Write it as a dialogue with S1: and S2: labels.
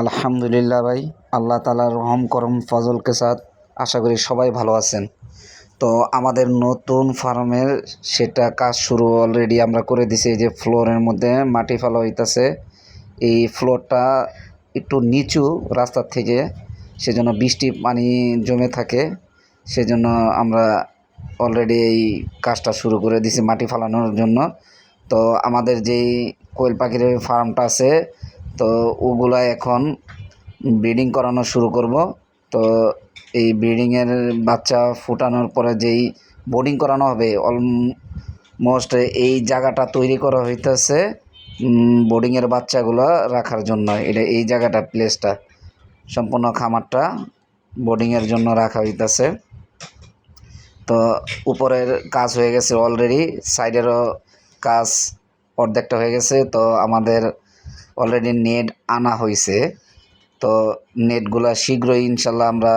S1: আলহামদুলিল্লাহ ভাই, আল্লাহ তালার রহম, করম, ফজলকে সাথ আশা করি সবাই ভালো আছেন। তো আমাদের নতুন ফার্মের সেটা কাজ শুরু অলরেডি আমরা করে দিছি, এই যে ফ্লোরের মধ্যে মাটি ফেলা হইতাছে। এই ফ্লোরটা একটু নিচু রাস্তার থেকে, সেজন্য বৃষ্টি পানি জমে থাকে। সেজন্য আমরা অলরেডি এই কাজটা শুরু করে দিছি মাটি ফালানোর জন্য। তো আমাদের যেই কোয়েল পাখির ফার্মটা আছে তো ওগুলা এখন ব্রিডিং করানো শুরু করব। তো এই ব্রিডিংয়ের বাচ্চা ফুটানোর পরে যেই বোর্ডিং করানো হবে অলমোস্ট এই জায়গাটা তৈরি করা হইতেছে বোর্ডিংয়ের বাচ্চাগুলো রাখার জন্য। এটা এই জায়গাটা প্লেসটা সম্পূর্ণ খামারটা বোর্ডিংয়ের জন্য রাখা হইতেছে। তো উপরের কাজ হয়ে গেছে অলরেডি সাইডেরও কাজ অর্ধেকটা হয়ে গেছে। তো আমাদের অলরেডি নেট আনা হয়েছে তো নেটগুলা শীঘ্রই ইনশাল্লাহ আমরা